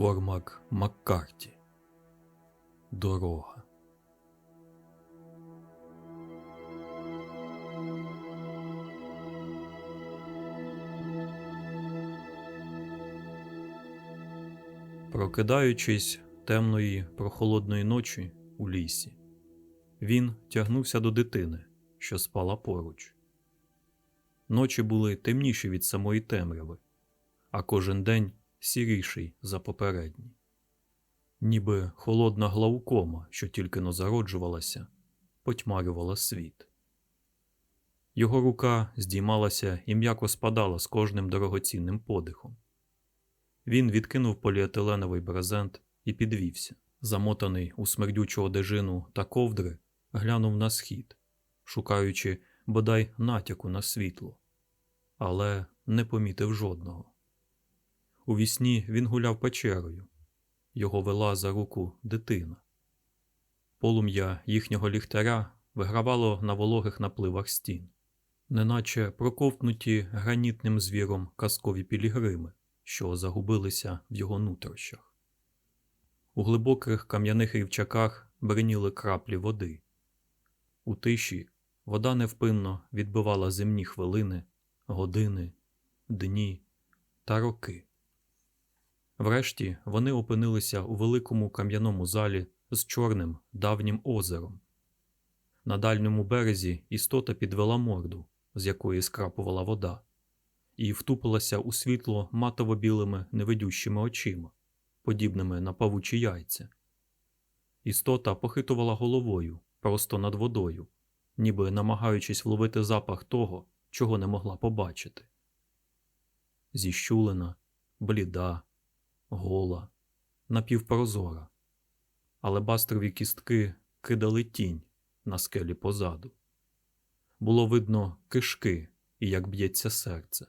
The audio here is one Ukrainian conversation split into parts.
Кормак Маккарті. Дорога. Прокидаючись темної прохолодної ночі у лісі, він тягнувся до дитини, що спала поруч. Ночі були темніші від самої темряви, а кожен день сіріший за попередній. Ніби холодна глаукома, що тільки но зароджувалася, потьмарювала світ. Його рука здіймалася і м'яко спадала з кожним дорогоцінним подихом. Він відкинув поліетиленовий брезент і підвівся, замотаний у смердючу одежину та ковдри, глянув на схід, шукаючи бодай натяку на світло, але не помітив жодного. У вісні він гуляв печерою, його вела за руку дитина. Полум'я їхнього ліхтаря вигравало на вологих напливах стін, неначе проковтнуті гранітним звіром казкові пілігрими, що загубилися в його нутрощах. У глибоких кам'яних рівчаках бриніли краплі води. У тиші вода невпинно відбивала земні хвилини, години, дні та роки. Врешті вони опинилися у великому кам'яному залі з чорним давнім озером. На дальньому березі істота підвела морду, з якої скрапувала вода, і втупилася у світло матово-білими невидющими очима, подібними на павучі яйця. Істота похитувала головою просто над водою, ніби намагаючись вловити запах того, чого не могла побачити. Зіщулена, бліда, гола, напівпрозора, алебастрові кістки кидали тінь на скелі позаду. Було видно кишки і як б'ється серце.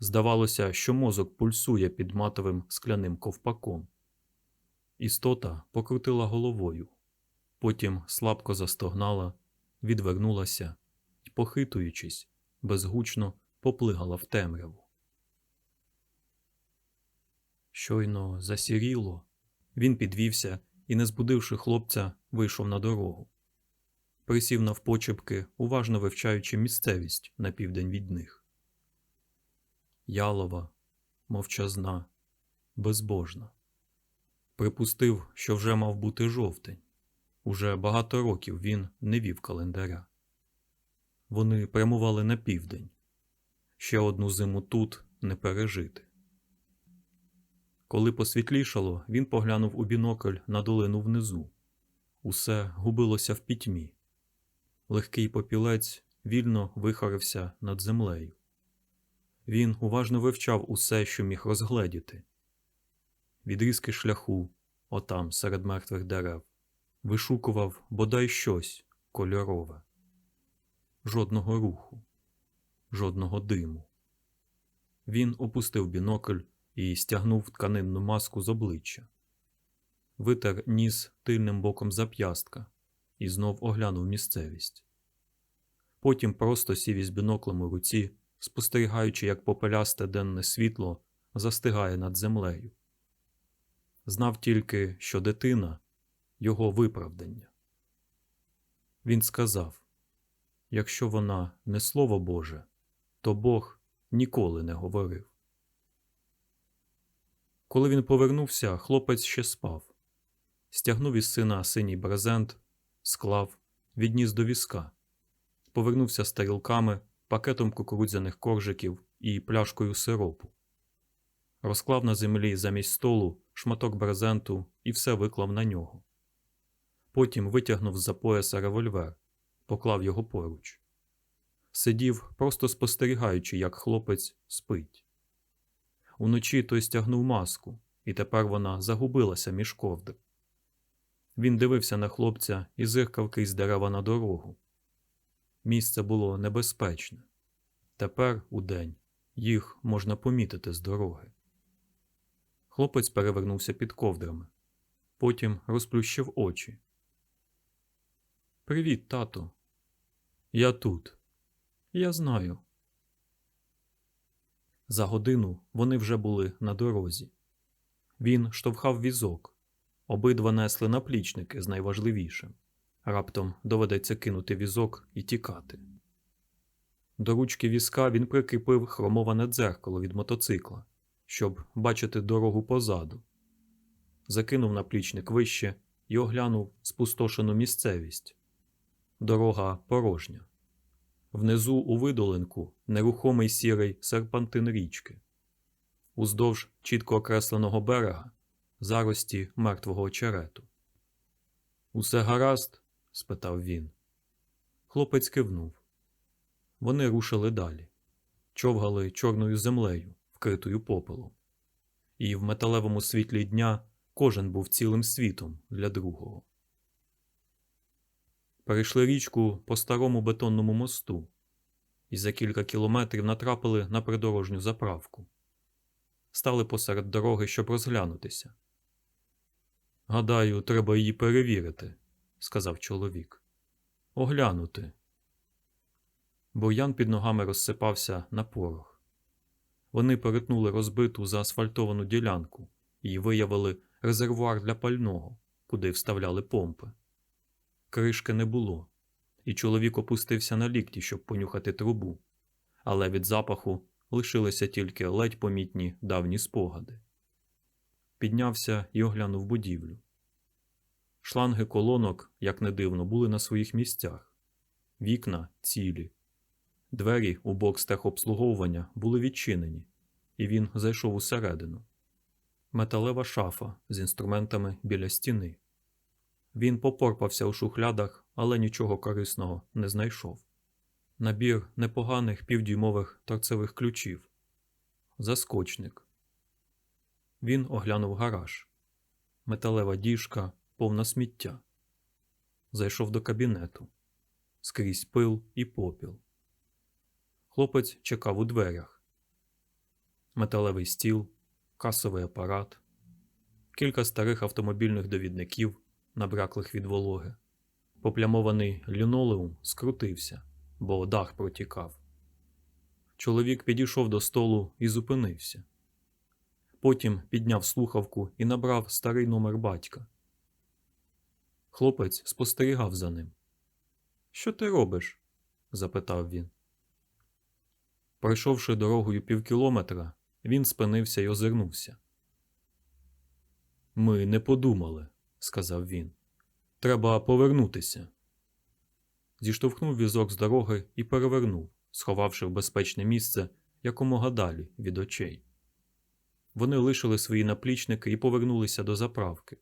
Здавалося, що мозок пульсує під матовим скляним ковпаком. Істота покрутила головою, потім слабко застогнала, відвернулася і, похитуючись, безгучно поплигала в темряву. Щойно засіріло, він підвівся і, не збудивши хлопця, вийшов на дорогу. Присів навпочепки, уважно вивчаючи місцевість на південь від них. Ялова, мовчазна, безбожна. Припустив, що вже мав бути жовтень. Уже багато років він не вів календаря. Вони прямували на південь. Ще одну зиму тут не пережити. Коли посвітлішало, він поглянув у бінокль на долину внизу. Усе губилося в пітьмі. Легкий попілець вільно вихорився над землею. Він уважно вивчав усе, що міг розгледіти. Відрізки шляху, отам, серед мертвих дерев, вишукував бодай щось кольорове. Жодного руху, жодного диму. Він опустив бінокль і стягнув тканинну маску з обличчя. Витер ніс тильним боком зап'ястка і знов оглянув місцевість. Потім просто сів із біноклем у руці, спостерігаючи, як попелясте денне світло застигає над землею. Знав тільки, що дитина його виправдання. Він сказав якщо вона не слово Боже, то Бог ніколи не говорив. Коли він повернувся, хлопець ще спав. Стягнув із сина синій брезент, склав, відніс до візка, повернувся з тарілками, пакетом кукурудзяних коржиків і пляшкою сиропу. Розклав на землі замість столу шматок брезенту і все виклав на нього. Потім витягнув з-за пояса револьвер, поклав його поруч. Сидів, просто спостерігаючи, як хлопець спить. Уночі той стягнув маску, і тепер вона загубилася між ковдр. Він дивився на хлопця і зиркав крізь дерева на дорогу. Місце було небезпечне. Тепер, удень, їх можна помітити з дороги. Хлопець перевернувся під ковдрами, потім розплющив очі. Привіт, тату. Я тут. Я знаю. За годину вони вже були на дорозі. Він штовхав візок. Обидва несли наплічники з найважливішим. Раптом доведеться кинути візок і тікати. До ручки візка він прикріпив хромоване дзеркало від мотоцикла, щоб бачити дорогу позаду. Закинув наплічник вище і оглянув спустошену місцевість. Дорога порожня. Внизу у видолинку нерухомий сірий серпантин річки. Уздовж чітко окресленого берега зарості мертвого очерету. Усе гаразд? спитав він. Хлопець кивнув. Вони рушили далі, човгали чорною землею, вкритою попелом. І в металевому світлі дня кожен був цілим світом для другого. Перейшли річку по старому бетонному мосту і за кілька кілометрів натрапили на придорожню заправку. Стали посеред дороги, щоб розглянутися. Гадаю, треба її перевірити, сказав чоловік. Оглянути. Бур'ян під ногами розсипався на порох. Вони перетнули розбиту заасфальтовану ділянку і виявили резервуар для пального, куди вставляли помпи. Кришки не було, і чоловік опустився на лікті, щоб понюхати трубу, але від запаху лишилися тільки ледь помітні давні спогади. Піднявся і оглянув будівлю. Шланги колонок, як не дивно, були на своїх місцях, вікна цілі. Двері у бокс техобслуговування були відчинені, і він зайшов усередину. Металева шафа з інструментами біля стіни. Він попорпався у шухлядах, але нічого корисного не знайшов. Набір непоганих півдюймових торцевих ключів. Заскочник. Він оглянув гараж. Металева діжка, повна сміття. Зайшов до кабінету. Скрізь пил і попіл. Хлопець чекав у дверях. Металевий стіл, касовий апарат, кілька старих автомобільних довідників, набраклих від вологи. Поплямований лінолеум скрутився, бо дах протікав. Чоловік підійшов до столу і зупинився. Потім підняв слухавку і набрав старий номер батька. Хлопець спостерігав за ним. Що ти робиш? запитав він. Пройшовши дорогою півкілометра, він спинився й озирнувся. Ми не подумали, сказав він. Треба повернутися. Зіштовхнув візок з дороги і перевернув, сховавши в безпечне місце якомога далі від очей. Вони лишили свої наплічники і повернулися до заправки.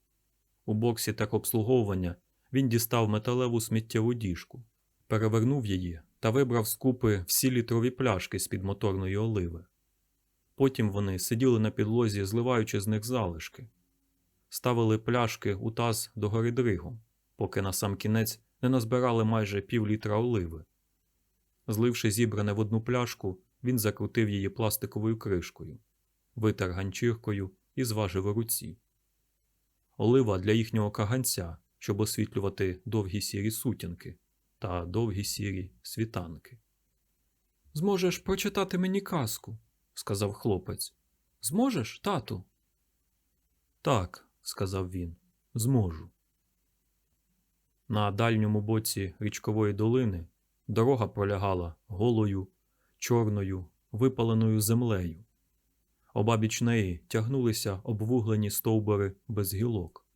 У боксі техобслуговування він дістав металеву сміттєву діжку, перевернув її та вибрав з купи всі літрові пляшки з-під моторної оливи. Потім вони сиділи на підлозі, зливаючи з них залишки, ставили пляшки у таз догори дригом, поки на сам кінець не назбирали майже пів літра оливи. Зливши зібране в одну пляшку, він закрутив її пластиковою кришкою, витер ганчіркою і зважив у руці. Олива для їхнього каганця, щоб освітлювати довгі сірі сутінки та довгі сірі світанки. Зможеш прочитати мені казку, сказав хлопець. Зможеш, тату? Так, сказав він, зможу. На дальньому боці річкової долини дорога пролягала голою, чорною, випаленою землею. Обабіч неї тягнулися обвуглені стовбури без гілок.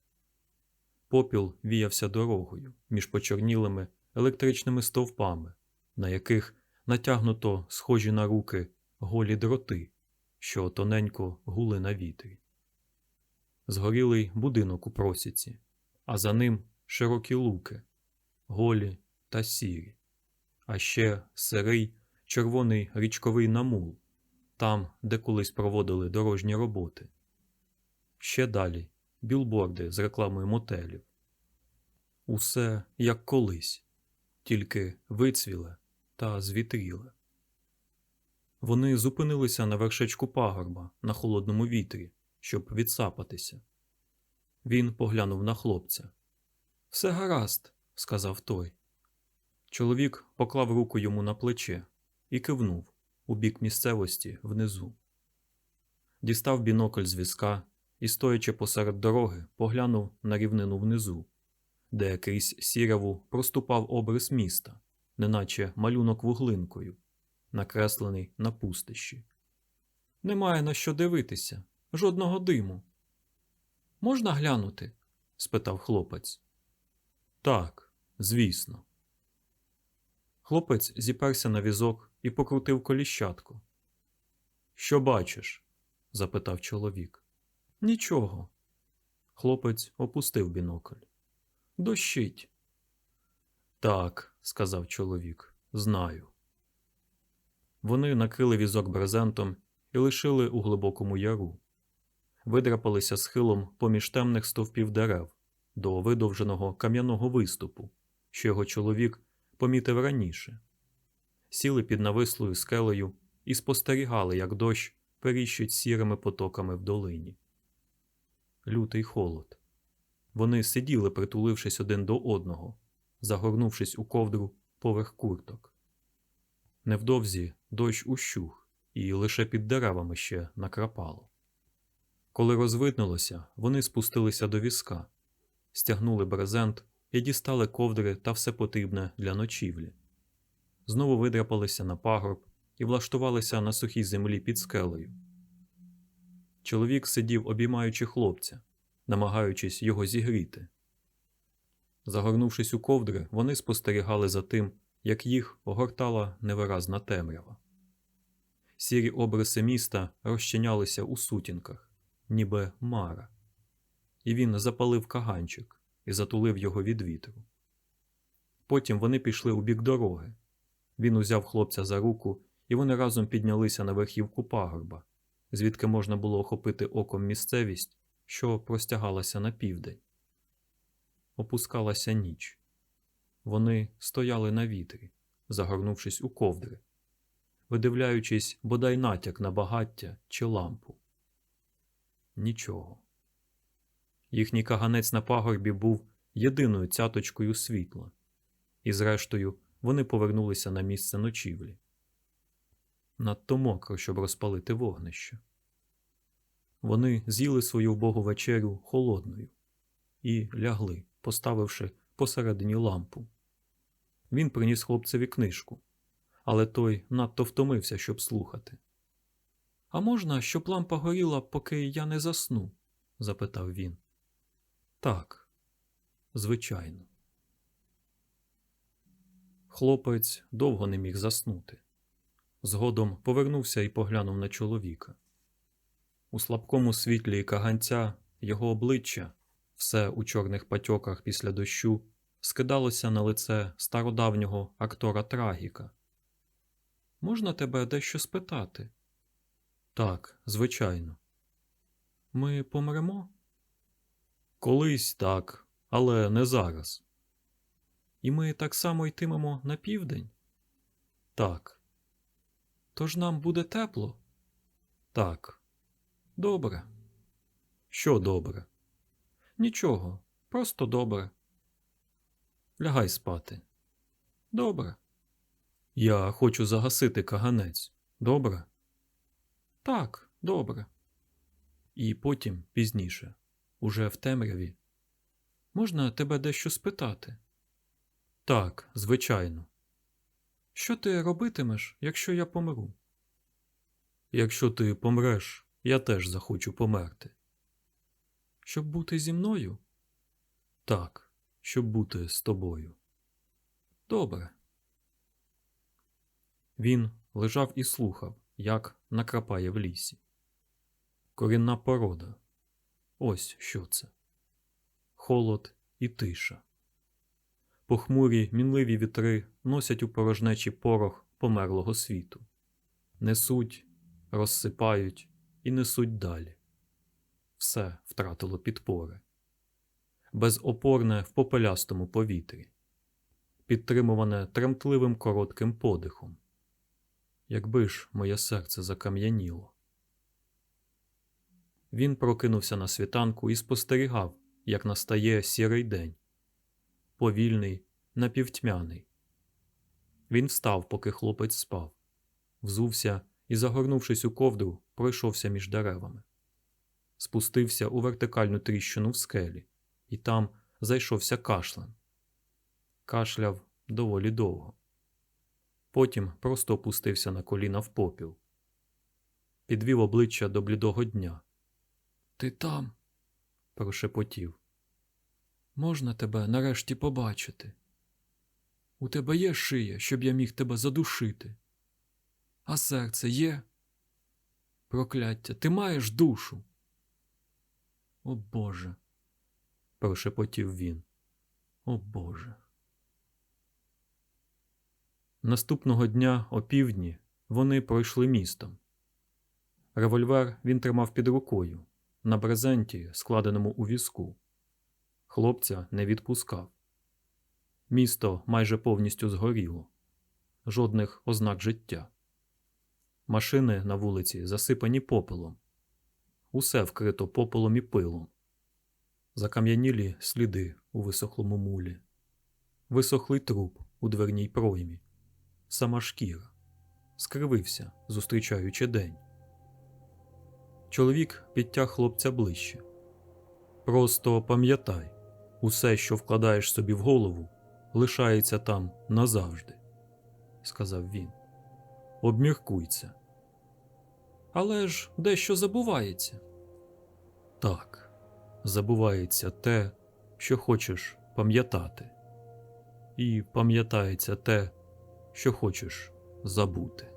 Попіл віявся дорогою між почорнілими електричними стовпами, на яких натягнуто схожі на руки голі дроти, що тоненько гули на вітрі. Згорілий будинок у просіці, а за ним широкі луки, голі та сірі, а ще сирий червоний річковий намул, там, де колись проводили дорожні роботи. Ще далі білборди з рекламою мотелів. Усе як колись, тільки вицвіле та звітріле. Вони зупинилися на вершечку пагорба на холодному вітрі, щоб відсапатися. Він поглянув на хлопця. Все гаразд, сказав той. Чоловік поклав руку йому на плече і кивнув у бік місцевості внизу. Дістав бінокль з візка і, стоячи посеред дороги, поглянув на рівнину внизу, де крізь сіряву проступав обрис міста, неначе малюнок вуглинкою, накреслений на пустищі. Немає на що дивитися, жодного диму. Можна глянути? спитав хлопець. Так, звісно. Хлопець зіперся на візок і покрутив коліщатку. Що бачиш? запитав чоловік. Нічого. Хлопець опустив бінокль. Дощить. Так, сказав чоловік, знаю. Вони накрили візок брезентом і лишили у глибокому яру. Видрапалися схилом поміж темних стовпів дерев до видовженого кам'яного виступу, що його чоловік помітив раніше. Сіли під навислою скелею і спостерігали, як дощ періщить сірими потоками в долині. Лютий холод. Вони сиділи, притулившись один до одного, загорнувшись у ковдру поверх курток. Невдовзі дощ ущух, і лише під деревами ще накрапало. Коли розвиднулося, вони спустилися до візка, стягнули брезент і дістали ковдри та все потрібне для ночівлі. Знову видряпалися на пагорб і влаштувалися на сухій землі під скелею. Чоловік сидів, обіймаючи хлопця, намагаючись його зігріти. Загорнувшись у ковдри, вони спостерігали за тим, як їх огортала невиразна темрява. Сірі обриси міста розчинялися у сутінках, ніби мара, і він запалив каганчик і затулив його від вітру. Потім вони пішли у бік дороги. Він узяв хлопця за руку, і вони разом піднялися на верхівку пагорба, звідки можна було охопити оком місцевість, що простягалася на південь. Опускалася ніч. Вони стояли на вітрі, загорнувшись у ковдри, видивляючись бодай натяк на багаття чи лампу. Нічого. Їхній каганець на пагорбі був єдиною цяточкою світла, і, зрештою, вони повернулися на місце ночівлі. Надто мокро, щоб розпалити вогнище. Вони з'їли свою вбогу вечерю холодною і лягли, поставивши посередині лампу. Він приніс хлопцеві книжку, але той надто втомився, щоб слухати. А можна, щоб лампа горіла, поки я не засну? запитав він. Так, звичайно. Хлопець довго не міг заснути. Згодом повернувся і поглянув на чоловіка. У слабкому світлі каганця його обличчя, все у чорних патьоках після дощу, скидалося на лице стародавнього актора Трагіка. Можна тебе дещо спитати? Так, звичайно. Ми помремо? Колись так, але не зараз. І ми так само йтимемо на південь? Так. Тож нам буде тепло? Так. Добре. Що добре? Нічого, просто добре. Лягай спати. Добре. Я хочу загасити каганець. Добре? Так, добре. І потім пізніше, уже в темряві. Можна тебе дещо спитати? Так, звичайно. Що ти робитимеш, якщо я помру? Якщо ти помреш, я теж захочу померти. Щоб бути зі мною? Так, щоб бути з тобою. Добре. Він лежав і слухав, як накрапає в лісі. Корінна порода. Ось що це. Холод і тиша. Похмурі мінливі вітри носять у порожнечі порох померлого світу, несуть, розсипають і несуть далі. Все втратило підпори, безопорне в попелястому повітрі, підтримуване тремтливим коротким подихом. Якби ж моє серце закам'яніло. Він прокинувся на світанку і спостерігав, як настає сірий день повільний, напівтьмяний. Він встав, поки хлопець спав, взувся і, загорнувшись у ковдру, пройшовся між деревами. спустився у вертикальну тріщину в скелі, і там зайшовся кашлем. Кашляв доволі довго. Потім просто опустився на коліна в попіл. Підвів обличчя до блідого дня. Ти там? прошепотів. Можна тебе нарешті побачити? У тебе є шия, щоб я міг тебе задушити. А серце є? Прокляття, ти маєш душу. О Боже. прошепотів він. О Боже. Наступного дня о півдні вони пройшли містом. Револьвер він тримав під рукою на брезенті, складеному у візку. Хлопця не відпускав. Місто майже повністю згоріло, жодних ознак життя. Машини на вулиці засипані попелом, усе вкрито попелом і пилом, закам'янілі сліди у висохлому мулі, висохлий труп у дверній проймі, сама шкіра, скривився, зустрічаючи день. Чоловік підтяг хлопця ближче. Просто пам'ятай, усе, що вкладаєш собі в голову, лишається там назавжди, сказав він. Обміркуй це. Але ж дещо забувається. Так, забувається те, що хочеш пам'ятати, і пам'ятається те, що хочеш забути.